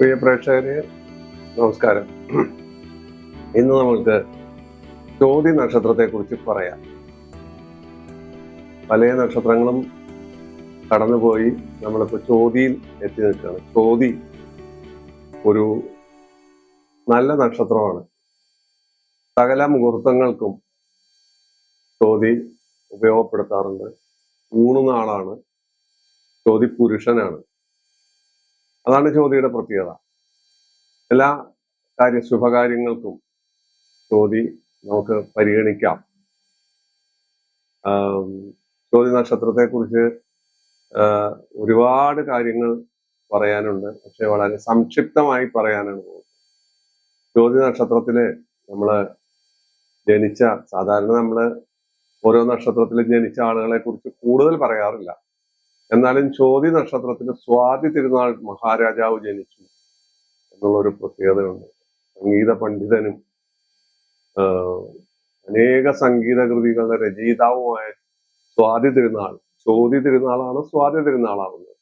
പ്രിയ പ്രേക്ഷകരെ നമസ്കാരം. ഇന്ന് നമുക്ക് ചോതി നക്ഷത്രത്തെ കുറിച്ച് പറയാം. പല നക്ഷത്രങ്ങളും കടന്നുപോയി നമ്മളിപ്പോ ചോതിയിൽ എത്തി നിൽക്കുകയാണ്. ചോതി ഒരു നല്ല നക്ഷത്രമാണ്. സകല മുഹൂർത്തങ്ങൾക്കും ചോതി ഉപയോഗപ്പെടുത്താറുണ്ട്. മൂന്ന് നാളാണ്. ചോതി പുരുഷനാണ് അതാണ് ജ്യോതിയുടെ പ്രത്യേകത. എല്ലാ കാര്യ ശുഭകാര്യങ്ങൾക്കും ജ്യോതി നമുക്ക് പരിഗണിക്കാം. ജ്യോതി ചോതി നക്ഷത്രത്തെ കുറിച്ച് ഒരുപാട് കാര്യങ്ങൾ പറയാനുണ്ട്. പക്ഷെ വളരെ സംക്ഷിപ്തമായി പറയാനാണ് ചോതി നക്ഷത്രത്തിൽ നമ്മൾ ജനിച്ച സാധാരണ നമ്മൾ ഓരോ നക്ഷത്രത്തിൽ ജനിച്ച ആളുകളെ കുറിച്ച് കൂടുതൽ പറയാറില്ല. എന്നാലും ചോതി നക്ഷത്രത്തിന് സ്വാതി തിരുനാൾ മഹാരാജാവ് ജനിച്ചു എന്നുള്ള ഒരു പ്രത്യേകതയുണ്ട്. സംഗീത പണ്ഡിതനും അനേക സംഗീത കൃതികളുടെ രചയിതാവുമായ സ്വാതി തിരുനാൾ ചോതി തിരുനാളാണ് സ്വാതി തിരുനാളാവുന്നത്.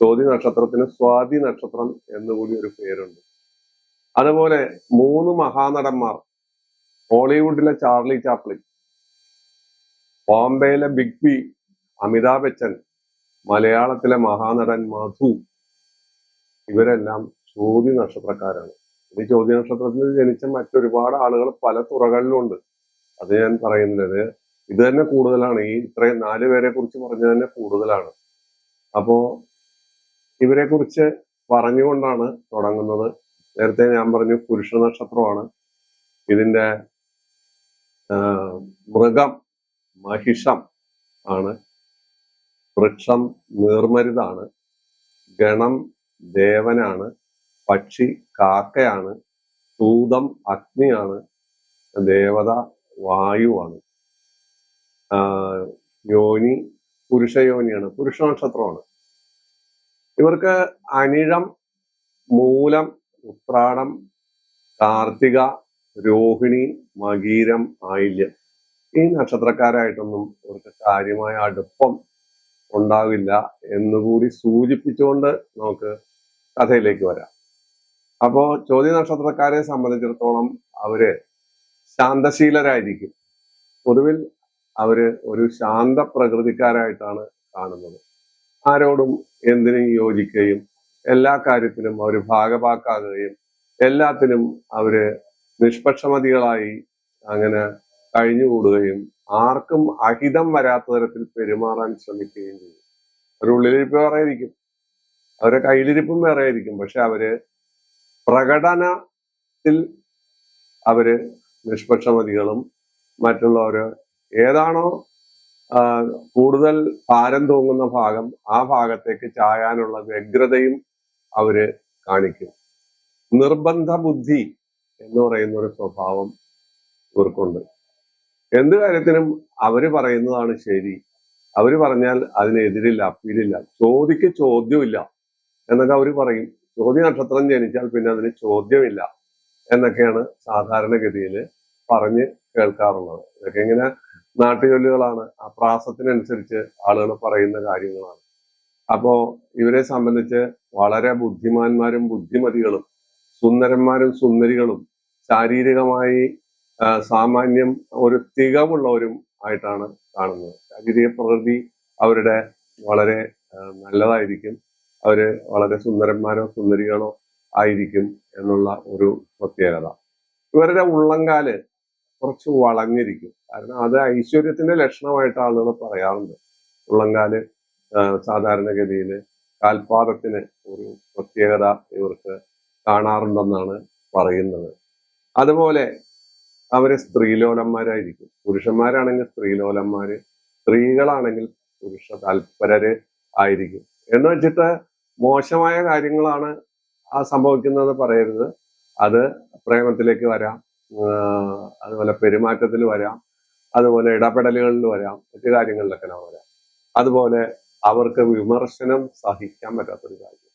ചോതി നക്ഷത്രത്തിന് സ്വാതി നക്ഷത്രം എന്നുകൂടി ഒരു പേരുണ്ട്. അതുപോലെ മൂന്ന് മഹാനടന്മാർ ഹോളിവുഡിലെ ചാർലി ചാപ്ലിൻ ബോംബെയിലെ ബിഗ് ബി അമിതാഭ് ബച്ചൻ മലയാളത്തിലെ മഹാനടൻ മധു ഇവരെല്ലാം ചോദ്യ നക്ഷത്രക്കാരാണ് ഈ ചോദ്യ നക്ഷത്രത്തിൽ ജനിച്ച മറ്റൊരുപാട് ആളുകൾ പല തുറകളിലുണ്ട്. അത് ഞാൻ പറയുന്നത് ഇത് തന്നെ കൂടുതലാണ്. ഈ ഇത്രയും നാല് പേരെ കുറിച്ച് പറഞ്ഞത് തന്നെ കൂടുതലാണ്. അപ്പോ ഇവരെ കുറിച്ച് പറഞ്ഞുകൊണ്ടാണ് തുടങ്ങുന്നത്. നേരത്തെ ഞാൻ പറഞ്ഞു പുരുഷ നക്ഷത്രമാണ്. ഇതിന്റെ മൃഗം മഹിഷം ആണ്. വൃക്ഷം നീർമരുതാണ് ഗണം ദേവനാണ്. പക്ഷി കാക്കയാണ്. തൂതം അഗ്നിയാണ്. ദേവത വായുവാണ്. യോനി പുരുഷയോനിയാണ് പുരുഷ നക്ഷത്രമാണ് ഇവർക്ക് അനിഴം മൂലം ഉത്രാടം കാർത്തിക രോഹിണി മകീരം ആയില്യം. ഈ നക്ഷത്രക്കാരായിട്ടൊന്നും ഇവർക്ക് കാര്യമായ അടുപ്പം ഉണ്ടാവില്ല എന്നുകൂടി സൂചിപ്പിച്ചുകൊണ്ട് നമുക്ക് കഥയിലേക്ക് വരാം. അപ്പോ ചോദ്യ നക്ഷത്രക്കാരെ സംബന്ധിച്ചിടത്തോളം അവർ ശാന്തശീലരായിരിക്കും. പൊതുവിൽ അവർ ഒരു ശാന്ത പ്രകൃതിക്കാരായിട്ടാണ് കാണുന്നത്. ആരോടും എന്തിനും യോജിക്കുകയും എല്ലാ കാര്യത്തിലും അവർ ഭാഗഭാക്കാകുകയും എല്ലാത്തിനും അവർ നിഷ്പക്ഷമതികളായി അങ്ങനെ കഴിഞ്ഞുകൂടുകയും ആർക്കും അഹിതം വരാത്ത തരത്തിൽ പെരുമാറാൻ ശ്രമിക്കുകയും ചെയ്യും. ഒരു ഉള്ളിലിരിപ്പ് വേറെ ആയിരിക്കും. അവരുടെ കയ്യിലിരിപ്പും വേറെ ആയിരിക്കും. പക്ഷെ അവർ പ്രകടനത്തിൽ അവർ നിഷ്പക്ഷമതികളും മറ്റുള്ളവര് ഏതാണോ കൂടുതൽ ഭാരം തൂങ്ങുന്ന ഭാഗം ആ ഭാഗത്തേക്ക് ചായാനുള്ള വ്യഗ്രതയും അവർ കാണിക്കും. നിർബന്ധ ബുദ്ധി എന്ന് പറയുന്ന ഒരു സ്വഭാവം ഇവർക്കുണ്ട്. എന്ത് കാര്യത്തിനും അവർ പറയുന്നതാണ് ശരി. അവർ പറഞ്ഞാൽ അതിനെതിരില്ല അപ്പീലില്ല. ചോദിക്ക് ചോദ്യമില്ല എന്നൊക്കെ അവർ പറയും. ചോദ്യ നക്ഷത്രം ജനിച്ചാൽ പിന്നെ അതിന് ചോദ്യമില്ല എന്നൊക്കെയാണ് സാധാരണഗതിയിൽ പറഞ്ഞ് കേൾക്കാറുള്ളത്. ഇതൊക്കെ ഇങ്ങനെ നാട്ടുചൊല്ലുകളാണ്. ആ പ്രാസത്തിനനുസരിച്ച് ആളുകൾ പറയുന്ന കാര്യങ്ങളാണ്. അപ്പോ ഇവരെ സംബന്ധിച്ച് വളരെ ബുദ്ധിമാന്മാരും ബുദ്ധിമതികളും സുന്ദരന്മാരും സുന്ദരികളും ശാരീരികമായി സാമാന്യം ഒരു തികവുള്ളവരും ആയിട്ടാണ് കാണുന്നത്. ശാരീരിക പ്രകൃതി അവരുടെ വളരെ നല്ലതായിരിക്കും. അവർ വളരെ സുന്ദരന്മാരോ സുന്ദരികളോ ആയിരിക്കും എന്നുള്ള ഒരു പ്രത്യേകത. ഇവരുടെ ഉള്ളങ്കാൽ കുറച്ച് വളഞ്ഞിരിക്കും. കാരണം അത് ഐശ്വര്യത്തിന്റെ ലക്ഷണമായിട്ട് ആളുകൾ പറയാറുണ്ട്. ഉള്ളങ്കാൽ സാധാരണഗതിയിൽ കാൽപാദത്തിന് ഒരു പ്രത്യേകത ഇവർക്ക് കാണാറുണ്ടെന്നാണ് പറയുന്നത്. അതുപോലെ അവർ സ്ത്രീലോലന്മാരായിരിക്കും. പുരുഷന്മാരാണെങ്കിൽ സ്ത്രീലോലന്മാര് സ്ത്രീകളാണെങ്കിൽ പുരുഷ താല്പരര് ആയിരിക്കും. എന്ന് വെച്ചിട്ട് മോശമായ കാര്യങ്ങളാണ് ആ സംഭവിക്കുന്നത് പറയരുത്. അത് പ്രേമത്തിലേക്ക് വരാം. അതുപോലെ പെരുമാറ്റത്തിൽ വരാം. അതുപോലെ ഇടപെടലുകളിൽ വരാം. മറ്റു കാര്യങ്ങളിലൊക്കെ വരാം. അതുപോലെ അവർക്ക് വിമർശനം സഹിക്കാൻ പറ്റാത്തൊരു കാര്യം.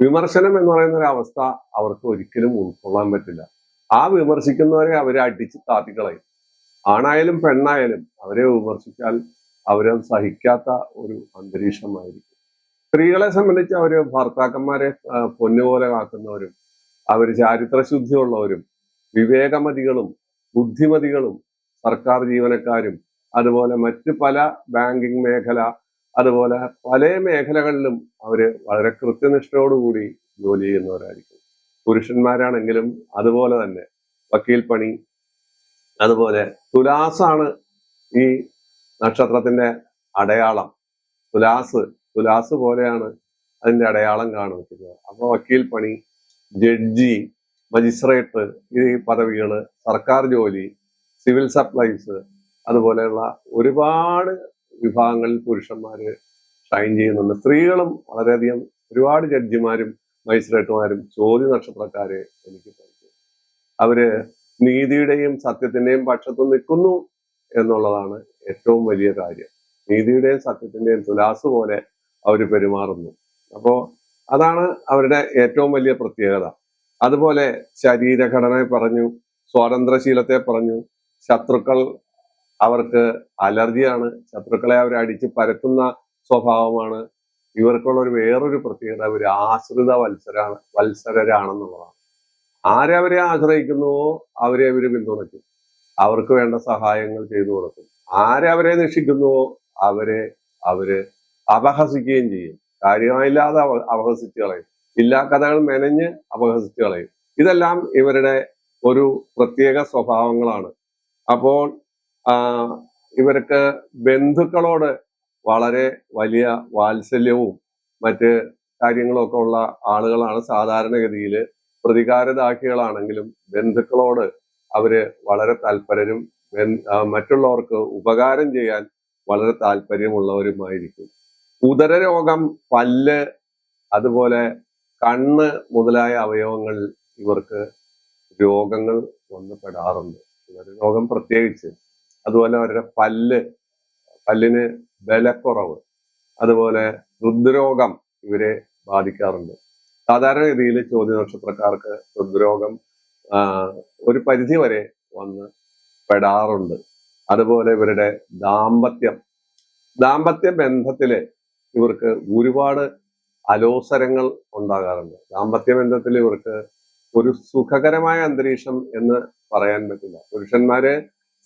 വിമർശനം എന്ന് പറയുന്ന ഒരു അവസ്ഥ അവർക്ക് ഒരിക്കലും ഉൾക്കൊള്ളാൻ പറ്റില്ല. ആ വിമർശിക്കുന്നവരെ അവരെ അടിച്ച് താത്തിക്കളയും. ആണായാലും പെണ്ണായാലും അവരെ വിമർശിച്ചാൽ അവരെ സഹിക്കാത്ത ഒരു അന്തരീക്ഷമായിരിക്കും. സ്ത്രീകളെ സംബന്ധിച്ച് അവർ ഭർത്താക്കന്മാരെ പൊന്നുപോലെ കാക്കുന്നവരും അവർ ചാരിത്രശുദ്ധിയുള്ളവരും വിവേകമതികളും ബുദ്ധിമതികളും സർക്കാർ ജീവനക്കാരും അതുപോലെ മറ്റ് പല ബാങ്കിങ് മേഖല അതുപോലെ പല മേഖലകളിലും അവർ വളരെ കൃത്യനിഷ്ഠയോടുകൂടി ജോലി ചെയ്യുന്നവരായിരിക്കും. പുരുഷന്മാരാണെങ്കിലും അതുപോലെ തന്നെ വക്കീൽ പണി അതുപോലെ തുലാസാണ് ഈ നക്ഷത്രത്തിന്റെ അടയാളം. തുലാസ് തുലാസ് പോലെയാണ് അതിന്റെ അടയാളം കാണുന്നത്. അപ്പോൾ വക്കീൽ പണി ജഡ്ജി മജിസ്ട്രേറ്റ് ഈ പദവികൾ സർക്കാർ ജോലി സിവിൽ സപ്ലൈസ് അതുപോലെയുള്ള ഒരുപാട് വിഭാഗങ്ങളിൽ പുരുഷന്മാര് ഷൈൻ ചെയ്യുന്നുണ്ട്. സ്ത്രീകളും വളരെയധികം ഒരുപാട് ജഡ്ജിമാരും മജിസ്ട്രേറ്റുമാരും ചോദ്യ നക്ഷത്രക്കാരെ എനിക്ക് പറഞ്ഞു അവർ നീതിയുടെയും സത്യത്തിന്റെയും പക്ഷത്ത് നിൽക്കുന്നു എന്നുള്ളതാണ് ഏറ്റവും വലിയ കാര്യം. നീതിയുടെയും സത്യത്തിന്റെയും തുലാസ് പോലെ അവർ പെരുമാറുന്നു. അപ്പോ അതാണ് അവരുടെ ഏറ്റവും വലിയ പ്രത്യേകത. അതുപോലെ ശരീരഘടനയെ പറഞ്ഞു സ്വാതന്ത്ര്യശീലത്തെ പറഞ്ഞു. ശത്രുക്കൾ അവർക്ക് അലർജിയാണ്. ശത്രുക്കളെ അവർ അടിച്ച് പരത്തുന്ന സ്വഭാവമാണ് ഇവർക്കുള്ള ഒരു വേറൊരു പ്രത്യേകത അവർ ആശ്രിത വത്സരാണ് വത്സരരാണെന്നുള്ളതാണ്. ആരെ അവരെ ആശ്രയിക്കുന്നുവോ അവരെ അവർ പിന്തുണയ്ക്കും. അവർക്ക് വേണ്ട സഹായങ്ങൾ ചെയ്തു കൊടുക്കും. ആരെ അവരെ നിഷിക്കുന്നുവോ അവരെ അവർ അപഹസിക്കുകയും ചെയ്യും. കാര്യമായില്ലാതെ അവ- അപഹസിച്ച് കളയും. ഇല്ലാ കഥകൾ മെനഞ്ഞ് അപഹസിച്ച് കളയും. ഇതെല്ലാം ഇവരുടെ ഒരു പ്രത്യേക സ്വഭാവങ്ങളാണ്. അപ്പോൾ ഇവർക്ക് ബന്ധുക്കളോട് വളരെ വലിയ വാത്സല്യവും മറ്റ് കാര്യങ്ങളൊക്കെ ഉള്ള ആളുകളാണ് സാധാരണഗതിയിൽ പ്രതികാരദാഹികളാണെങ്കിലും ബന്ധുക്കളോട് അവർ വളരെ താല്പര്യരും മറ്റുള്ളവർക്ക് ഉപകാരം ചെയ്യാൻ വളരെ താല്പര്യമുള്ളവരുമായിരിക്കും. ഉദരരോഗം പല്ല് അതുപോലെ കണ്ണ് മുതലായ അവയവങ്ങൾ ഇവർക്ക് രോഗങ്ങൾ വന്നുപെടാറുണ്ട്. ഉദരരോഗം പ്രത്യേകിച്ച്. അതുപോലെ അവരുടെ പല്ല് പല്ലിന് ബലക്കുറവ്. അതുപോലെ ഹൃദ്രോഗം ഇവരെ ബാധിക്കാറുണ്ട്. സാധാരണ രീതിയിൽ ചോദ്യ നക്ഷത്രക്കാർക്ക് ഹൃദ്രോഗം ഒരു പരിധി വരെ വന്ന് പെടാറുണ്ട്. അതുപോലെ ഇവരുടെ ദാമ്പത്യം. ദാമ്പത്യ ബന്ധത്തിൽ ഇവർക്ക് ഒരുപാട് അലോസരങ്ങൾ ഉണ്ടാകാറുണ്ട്. ദാമ്പത്യ ബന്ധത്തിൽ ഇവർക്ക് ഒരു സുഖകരമായ അന്തരീക്ഷം എന്ന് പറയാൻ പറ്റില്ല. പുരുഷന്മാര്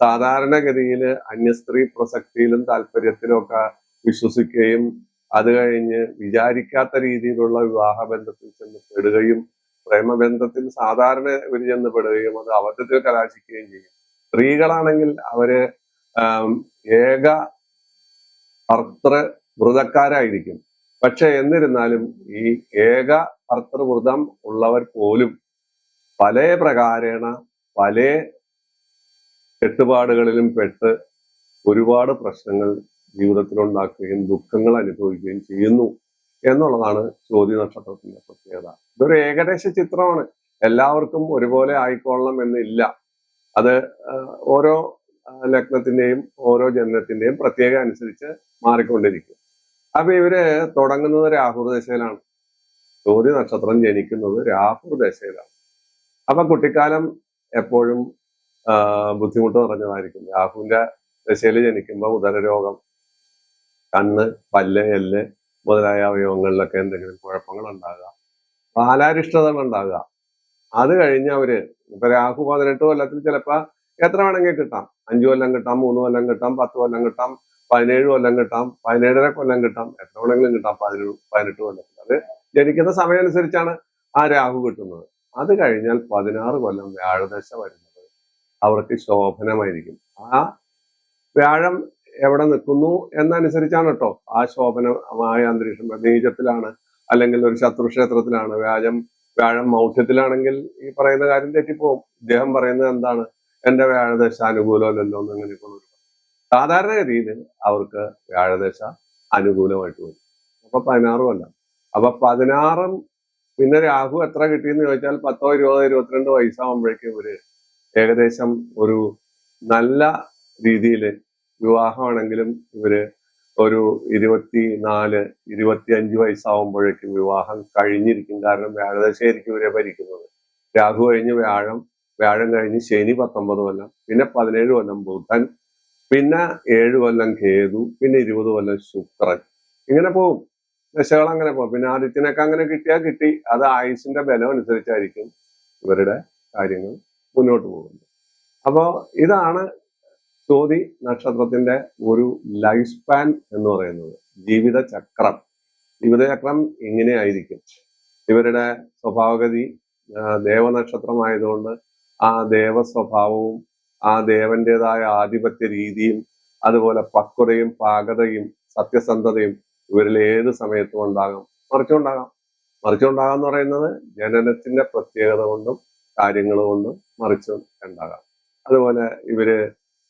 സാധാരണഗതിയിൽ അന്യസ്ത്രീ പ്രസക്തിയിലും താല്പര്യത്തിലും ഒക്കെ വിശ്വസിക്കുകയും അത് കഴിഞ്ഞ് വിചാരിക്കാത്ത രീതിയിലുള്ള വിവാഹ ബന്ധത്തിൽ ചെന്ന് പെടുകയും പ്രേമബന്ധത്തിൽ സാധാരണ ഇവർ ചെന്ന് പെടുകയും അത് അബദ്ധത്തിൽ കലാശിക്കുകയും ചെയ്യും. സ്ത്രീകളാണെങ്കിൽ അവർ ഏക ഭർത്തൃ വ്രതക്കാരായിരിക്കും പക്ഷെ എന്നിരുന്നാലും ഈ ഏക ഭർത്തൃവ്രതം ഉള്ളവർ പോലും പല പ്രകാരേണ പല കെട്ടുപാടുകളിലും പെട്ട് ഒരുപാട് പ്രശ്നങ്ങൾ ജീവിതത്തിൽ ഉണ്ടാക്കുകയും ദുഃഖങ്ങൾ അനുഭവിക്കുകയും ചെയ്യുന്നു എന്നുള്ളതാണ് ചോദ്യ നക്ഷത്രത്തിന്റെ പ്രത്യേകത. ഇതൊരു ഏകദേശ ചിത്രമാണ്. എല്ലാവർക്കും ഒരുപോലെ ആയിക്കൊള്ളണം എന്നില്ല. അത് ഓരോ ലഗ്നത്തിന്റെയും ഓരോ ജനനത്തിന്റെയും പ്രത്യേക അനുസരിച്ച് മാറിക്കൊണ്ടിരിക്കും. അപ്പൊ ഇവർ തുടങ്ങുന്നത് രാഹുർ ദശയിലാണ്. ചോദ്യ നക്ഷത്രം ജനിക്കുന്നത് രാഹുർ ദശയിലാണ്. അപ്പൊ കുട്ടിക്കാലം എപ്പോഴും ബുദ്ധിമുട്ട് നിറഞ്ഞതായിരിക്കും. രാഹുവിന്റെ ദശയിൽ ജനിക്കുമ്പോൾ ഉദരരോഗം കണ്ണ് പല്ല് എല്ല് മുതലായ അവയവങ്ങളിലൊക്കെ എന്തെങ്കിലും കുഴപ്പങ്ങൾ ഉണ്ടാകുക ബാലാരിഷ്ടതകൾ ഉണ്ടാകുക അത് കഴിഞ്ഞ് അവർ ഇപ്പൊ രാഹു പതിനെട്ട് കൊല്ലത്തിൽ ചിലപ്പോ എത്ര വേണമെങ്കിൽ കിട്ടാം. അഞ്ചു കൊല്ലം കിട്ടാം മൂന്ന് കൊല്ലം കിട്ടാം പത്ത് കൊല്ലം കിട്ടാം പതിനേഴ് കൊല്ലം കിട്ടാം പതിനേഴര കൊല്ലം കിട്ടാം എത്ര വേണമെങ്കിലും കിട്ടാം പതിനേഴ് പതിനെട്ട് കൊല്ലത്തിൽ. അത് ജനിക്കുന്ന സമയം അനുസരിച്ചാണ് ആ രാഹു കിട്ടുന്നത്. അത് കഴിഞ്ഞാൽ പതിനാറ് കൊല്ലം വ്യാഴദശ വരുന്നത് അവർക്ക് ശോഭനമായിരിക്കും. ആ വ്യാഴം എവിടെ നിൽക്കുന്നു എന്നനുസരിച്ചാണ് കേട്ടോ ആ ശോഭനമായ അന്തരീക്ഷം നീചത്തിലാണ് അല്ലെങ്കിൽ ഒരു ശത്രുക്ഷേത്രത്തിലാണ്. വ്യാഴം വ്യാഴം മൗഢ്യത്തിലാണെങ്കിൽ ഈ പറയുന്ന കാര്യം തെറ്റിപ്പോവും. ഇദ്ദേഹം പറയുന്നത് എന്താണ്? എന്റെ വ്യാഴദശ അനുകൂലമല്ലല്ലോ എന്ന് അങ്ങനെ ഇപ്പോൾ സാധാരണഗതിയിൽ അവർക്ക് വ്യാഴദശ അനുകൂലമായിട്ട് വരും. അപ്പൊ പതിനാറും അല്ല. അപ്പൊ പതിനാറും പിന്നെ രാഹു എത്ര കിട്ടിയെന്ന് ചോദിച്ചാൽ പത്തോ ഇരുപതോ ഇരുപത്തിരണ്ട് വയസ്സാകുമ്പോഴേക്കും ഇവർ ഏകദേശം ഒരു നല്ല രീതിയിൽ വിവാഹമാണെങ്കിലും ഇവർ ഒരു ഇരുപത്തി നാല് ഇരുപത്തി അഞ്ച് വയസ്സാവുമ്പോഴേക്കും വിവാഹം കഴിഞ്ഞിരിക്കും. കാരണം വ്യാഴദശയായിരിക്കും ഇവരെ ഭരിക്കുന്നത്. രാഹു കഴിഞ്ഞ് വ്യാഴം വ്യാഴം കഴിഞ്ഞ് ശനി പത്തൊമ്പത് കൊല്ലം പിന്നെ പതിനേഴ് കൊല്ലം ബുധൻ പിന്നെ ഏഴ് കൊല്ലം കേതു പിന്നെ ഇരുപത് കൊല്ലം ശുക്രൻ. ഇങ്ങനെ പോവും. ദശകൾ അങ്ങനെ പോകും പിന്നെ ആദിത്യനൊക്കെ അങ്ങനെ കിട്ടിയാൽ കിട്ടി. അത് ആയുസിന്റെ ബലം അനുസരിച്ചായിരിക്കും ഇവരുടെ കാര്യങ്ങൾ. മുന്നോട്ട് പോകുന്നത് അപ്പോൾ ഇതാണ് ചോതി നക്ഷത്രത്തിന്റെ ഒരു ലൈഫ് സ്പാൻ എന്ന് പറയുന്നത്. ജീവിതചക്രം ജീവിതചക്രം ഇങ്ങനെയായിരിക്കും ഇവരുടെ സ്വഭാവഗതി ദേവനക്ഷത്രമായതുകൊണ്ട് ആ ദേവ സ്വഭാവവും ആ ദേവന്റേതായ ആധിപത്യ രീതിയും അതുപോലെ പക്വതയും പാകതയും സത്യസന്ധതയും ഇവരിൽ ഏത് സമയത്തും ഉണ്ടാകാം? മറിച്ചുണ്ടാകാം. മറിച്ചുണ്ടാകാം എന്ന് പറയുന്നത് ജനനത്തിന്റെ പ്രത്യേകത കൊണ്ടും കാര്യങ്ങൾ കൊണ്ട് മറിച്ച് ഉണ്ടാകാം അതുപോലെ ഇവർ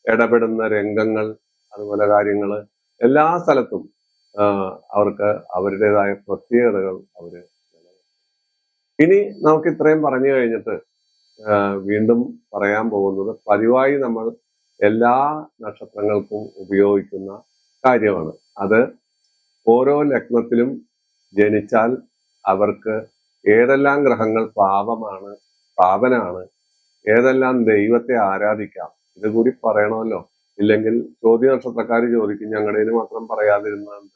ഇടപെടുന്ന രംഗങ്ങൾ അതുപോലെ കാര്യങ്ങൾ എല്ലാ സ്ഥലത്തും അവർക്ക് അവരുടേതായ പ്രത്യേകതകൾ അവർ ഇനി നമുക്ക് ഇത്രയും പറഞ്ഞു കഴിഞ്ഞിട്ട് വീണ്ടും പറയാൻ പോകുന്നത് പതിവായി നമ്മൾ എല്ലാ നക്ഷത്രങ്ങൾക്കും ഉപയോഗിക്കുന്ന കാര്യമാണ്. അത് ഓരോ ലഗ്നത്തിലും ജനിച്ചാൽ അവർക്ക് ഏതെല്ലാം ഗ്രഹങ്ങൾ പാപമാണ് പാപനാണ് ഏതെല്ലാം ദൈവത്തെ ആരാധിക്കാം? ഇത് കൂടി പറയണമല്ലോ. ഇല്ലെങ്കിൽ ചോദ്യ നക്ഷത്രക്കാർ ചോദിക്കും ഞങ്ങളുടെ മാത്രം പറയാതിരുന്നത്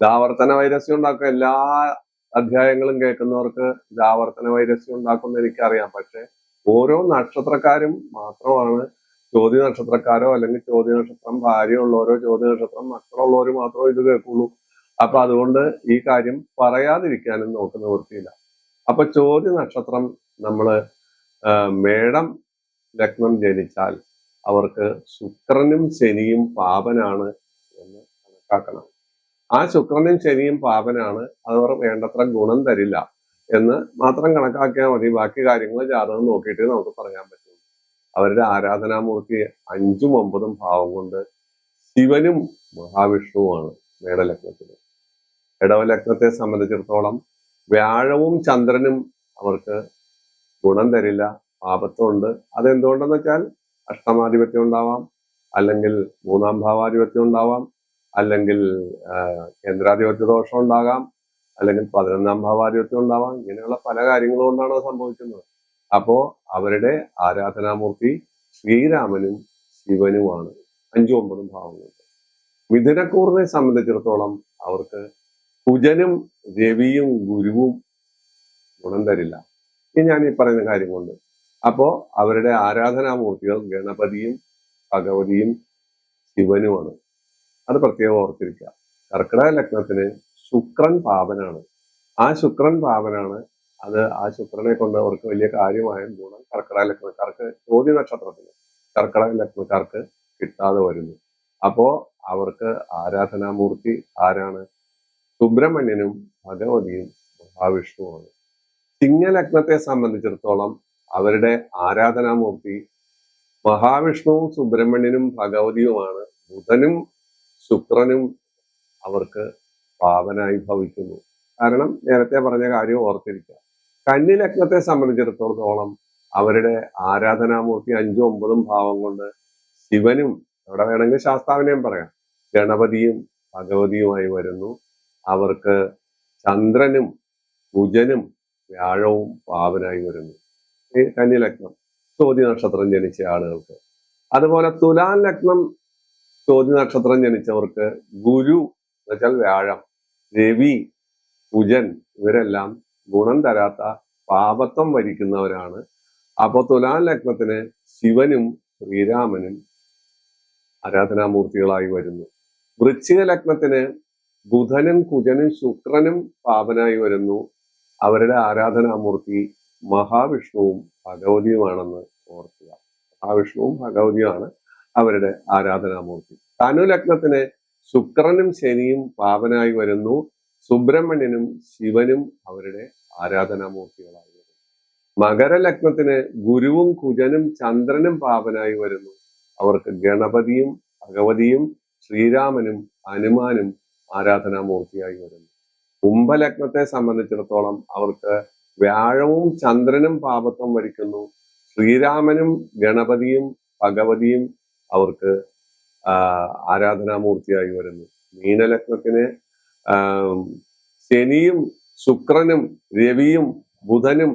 ദാവർത്തന വൈരസ്യം ഉണ്ടാക്കുക എല്ലാ അധ്യായങ്ങളും കേൾക്കുന്നവർക്ക് ദാവർത്തന വൈരസ്യം ഉണ്ടാക്കുമെന്ന് എനിക്കറിയാം. പക്ഷെ ഓരോ നക്ഷത്രക്കാരും മാത്രമാണ് ചോദ്യ നക്ഷത്രക്കാരോ അല്ലെങ്കിൽ ചോദ്യ നക്ഷത്രം ഭാര്യയുള്ളവരോ ചോദ്യ നക്ഷത്രം മക്കളുള്ളവരോ മാത്രമേ ഇത് കേൾക്കുള്ളൂ. അപ്പൊ അതുകൊണ്ട് ഈ കാര്യം പറയാതിരിക്കാനും നോക്കുന്ന വൃത്തിയില്ല. അപ്പൊ ചോദ്യ നക്ഷത്രം നമ്മൾ ആ, മേടം ലഗ്നം ജനിച്ചാൽ അവർക്ക് ശുക്രനും ശനിയും പാപനാണ് എന്ന് കണക്കാക്കണം. ആ ശുക്രനും ശനിയും പാപനാണ് അവർ വേണ്ടത്ര ഗുണം തരില്ല എന്ന് മാത്രം കണക്കാക്കിയാൽ മതി. ബാക്കി കാര്യങ്ങൾ ജാതകം നോക്കിയിട്ട് നമുക്ക് പറയാൻ പറ്റും. അവരുടെ ആരാധനാമൂർത്തി അഞ്ചും ഒമ്പതും ഭാവം കൊണ്ട് ശിവനും മഹാവിഷ്ണുവുമാണ് മേടലഗ്നത്തിന് ഇടവലഗ്നത്തെ സംബന്ധിച്ചിടത്തോളം വ്യാഴവും ചന്ദ്രനും അവർക്ക് ഗുണം തരില്ല പാപത്വമുണ്ട് അതെന്തുകൊണ്ടെന്ന് വെച്ചാൽ അഷ്ടമാധിപത്യം ഉണ്ടാവാം അല്ലെങ്കിൽ മൂന്നാം ഭാവാധിപത്യം ഉണ്ടാവാം അല്ലെങ്കിൽ കേന്ദ്രാധിപത്യ ദോഷം ഉണ്ടാകാം അല്ലെങ്കിൽ പതിനൊന്നാം ഭാവാധിപത്യം ഉണ്ടാവാം. ഇങ്ങനെയുള്ള പല കാര്യങ്ങൾ കൊണ്ടാണ് സംഭവിക്കുന്നത്. അപ്പോ അവരുടെ ആരാധനാമൂർത്തി ശ്രീരാമനും ശിവനുമാണ്. അഞ്ചും ഒമ്പതും ഭാവങ്ങളുണ്ട് മിഥുനക്കൂറിനെ സംബന്ധിച്ചിടത്തോളം അവർക്ക് കുജനും രവിയും ഗുരുവും ഗുണം തരില്ല. ഈ ഞാൻ ഈ പറയുന്ന കാര്യമുണ്ട്. അപ്പോ അവരുടെ ആരാധനാമൂർത്തികൾ ഗണപതിയും ഭഗവതിയും ശിവനുമാണ്. അത് പ്രത്യേകം ഓർത്തിരിക്കുക. കർക്കിടക ലഗ്നത്തിന് ശുക്രൻ പാപനാണ് ആ ശുക്രൻ പാപനാണ് അത് ആ ശുക്രനെ കൊണ്ട് അവർക്ക് വലിയ കാര്യമായ ഗുണം കർക്കിടക ലഗ്നക്കാർക്ക് ചോദ്യ നക്ഷത്രത്തിന് കർക്കിടക ലഗ്നക്കാർക്ക് കിട്ടാതെ വരുന്നു. അപ്പോ അവർക്ക് ആരാധനാമൂർത്തി ആരാണ്? സുബ്രഹ്മണ്യനും ഭഗവതിയും മഹാവിഷ്ണുവാണ് സിംഹലഗ്നത്തെ സംബന്ധിച്ചിടത്തോളം അവരുടെ ആരാധനാമൂർത്തി മഹാവിഷ്ണുവും സുബ്രഹ്മണ്യനും ഭഗവതിയുമാണ്. ബുധനും ശുക്രനും അവർക്ക് പാവനായി ഭവിക്കുന്നു. കാരണം നേരത്തെ പറഞ്ഞ കാര്യം ഓർത്തിരിക്കുക. കന്നി ലഗ്നത്തെ സംബന്ധിച്ചിടത്തോളം അവരുടെ ആരാധനാമൂർത്തി അഞ്ചും ഒമ്പതും ഭാവം കൊണ്ട് ശിവനും അവിടെ വേണമെങ്കിൽ ശാസ്താവിനെയും പറയാം ഗണപതിയും ഭഗവതിയുമായി വരുന്നു. അവർക്ക് ചന്ദ്രനും കുജനും വ്യാഴവും പാവനായി വരുന്നു കന്നി ലഗ്നം ചോദ്യ നക്ഷത്രം ജനിച്ച ആളുകൾക്ക്. അതുപോലെ തുലാൻ ലഗ്നം ചോദ്യ നക്ഷത്രം ജനിച്ചവർക്ക് ഗുരു എന്ന് വെച്ചാൽ വ്യാഴം രവി കുജൻ ഇവരെല്ലാം ഗുണം തരാത്ത പാപത്വം വരിക്കുന്നവരാണ്. അപ്പൊ തുലാൻ ലഗ്നത്തിന് ശിവനും ശ്രീരാമനും ആരാധനാമൂർത്തികളായി വരുന്നു. വൃശ്ചിക ലഗ്നത്തിന് ബുധനും കുജനും ശുക്രനും പാപനായി വരുന്നു. അവരുടെ ആരാധനാമൂർത്തി മഹാവിഷ്ണുവും ഭഗവതിയുമാണെന്ന് ഓർക്കുക. മഹാവിഷ്ണുവും ഭഗവതിയുമാണ് അവരുടെ ആരാധനാമൂർത്തി. തനു ലഗ്നത്തിന് ശുക്രനും ശനിയും പാപനായി വരുന്നു. സുബ്രഹ്മണ്യനും ശിവനും അവരുടെ ആരാധനാമൂർത്തികളായി വരുന്നു. മകരലഗ്നത്തിന് ഗുരുവും കുജനും ചന്ദ്രനും പാപനായി വരുന്നു. അവർക്ക് ഗണപതിയും ഭഗവതിയും ശ്രീരാമനും ഹനുമാനും ആരാധനാമൂർത്തിയായി വരുന്നു. കുംഭലഗ്നത്തെ സംബന്ധിച്ചിടത്തോളം അവർക്ക് വ്യാഴവും ചന്ദ്രനും പാപത്വം വരിക്കുന്നു. ശ്രീരാമനും ഗണപതിയും ഭഗവതിയും അവർക്ക് ആരാധനാമൂർത്തിയായി വരുന്നു. മീനലഗ്നത്തിന് ശനിയും ശുക്രനും രവിയും ബുധനും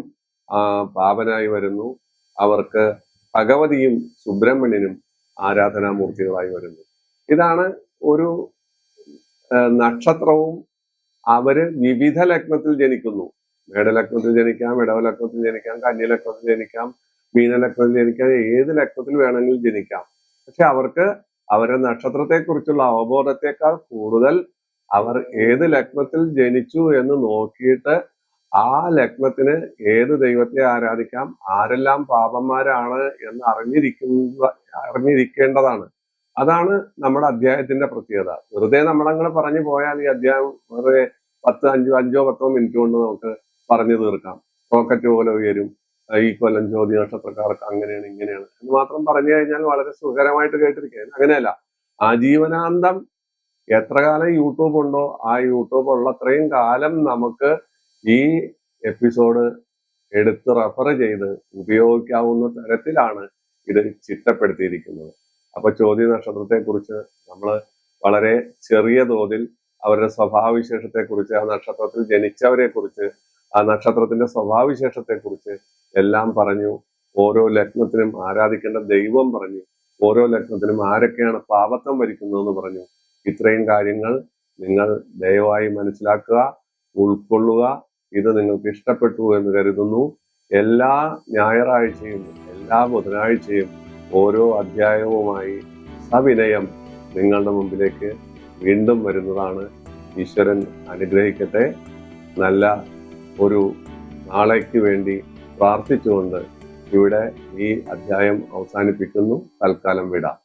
പാപനായി വരുന്നു. അവർക്ക് ഭഗവതിയും സുബ്രഹ്മണ്യനും ആരാധനാമൂർത്തികളായി വരുന്നു. ഇതാണ് ഒരു നക്ഷത്രവും അവർ വിവിധ ലഗ്നത്തിൽ ജനിക്കുന്നു. മേടലഗ്നത്തിൽ ജനിക്കാം ഇടവലഗ്നത്തിൽ ജനിക്കാം കന്യലഗ്നത്തിൽ ജനിക്കാം മീനലഗ്നത്തിൽ ജനിക്കാം ഏത് ലഗ്നത്തിൽ വേണമെങ്കിലും ജനിക്കാം. പക്ഷെ അവർക്ക് അവരുടെ നക്ഷത്രത്തെക്കുറിച്ചുള്ള അവബോധത്തെക്കാൾ കൂടുതൽ അവർ ഏത് ലഗ്നത്തിൽ ജനിച്ചു എന്ന് നോക്കിയിട്ട് ആ ലഗ്നത്തിന് ഏത് ദൈവത്തെ ആരാധിക്കാം ആരെല്ലാം പാപന്മാരാണ് എന്ന് അറിഞ്ഞിരിക്കുന്ന അറിഞ്ഞിരിക്കേണ്ടതാണ്. അതാണ് നമ്മുടെ അധ്യായത്തിന്റെ പ്രത്യേകത. വെറുതെ നമ്മളങ്ങനെ പറഞ്ഞു പോയാൽ ഈ അധ്യായം വെറുതെ പത്ത് അഞ്ചോ അഞ്ചോ പത്തോ മിനിറ്റ് കൊണ്ട് നമുക്ക് പറഞ്ഞു തീർക്കാം. റോക്കറ്റ് പോലെ ഉയരും ഈ കൊല്ലം ജ്യോതി നക്ഷത്രക്കാർക്ക് അങ്ങനെയാണ് ഇങ്ങനെയാണ് എന്ന് മാത്രം പറഞ്ഞു കഴിഞ്ഞാൽ വളരെ സുഖകരമായിട്ട് കേട്ടിരിക്കുകയാണ് അങ്ങനെയല്ല. ആജീവനാന്തം എത്ര കാലം യൂട്യൂബ് ഉണ്ടോ ആ യൂട്യൂബ് ഉള്ളത്രയും കാലം നമുക്ക് ഈ എപ്പിസോഡ് എടുത്ത് റെഫർ ചെയ്ത് ഉപയോഗിക്കാവുന്ന തരത്തിലാണ് ഇത് ചിട്ടപ്പെടുത്തിയിരിക്കുന്നത്. അപ്പൊ ചോദ്യ നക്ഷത്രത്തെ കുറിച്ച് നമ്മൾ വളരെ ചെറിയ തോതിൽ അവരുടെ സ്വഭാവവിശേഷത്തെ കുറിച്ച് ആ നക്ഷത്രത്തിൽ ജനിച്ചവരെ കുറിച്ച് ആ നക്ഷത്രത്തിന്റെ സ്വഭാവവിശേഷത്തെ കുറിച്ച് എല്ലാം പറഞ്ഞു. ഓരോ ലഗ്നത്തിനും ആരാധിക്കേണ്ട ദൈവം പറഞ്ഞു. ഓരോ ലഗ്നത്തിനും ആരൊക്കെയാണ് പാപത്വം വരിക്കുന്നതെന്ന് പറഞ്ഞു. ഇത്രയും കാര്യങ്ങൾ നിങ്ങൾ ദയവായി മനസ്സിലാക്കുക ഉൾക്കൊള്ളുക. ഇത് നിങ്ങൾക്ക് ഇഷ്ടപ്പെട്ടു എന്ന് കരുതുന്നു. എല്ലാ ഞായറാഴ്ചയും എല്ലാ ബുധനാഴ്ചയും ഓരോ അധ്യായവുമായി സവിനയം നിങ്ങളുടെ മുമ്പിലേക്ക് വീണ്ടും വരുന്നതാണ്. ഈശ്വരൻ അനുഗ്രഹിക്കട്ടെ. നല്ല ഒരു നാളേക്ക് വേണ്ടി പ്രാർത്ഥിച്ചുകൊണ്ട് ഇവിടെ ഈ അധ്യായം അവസാനിപ്പിക്കുന്നു. തൽക്കാലം വിടാം.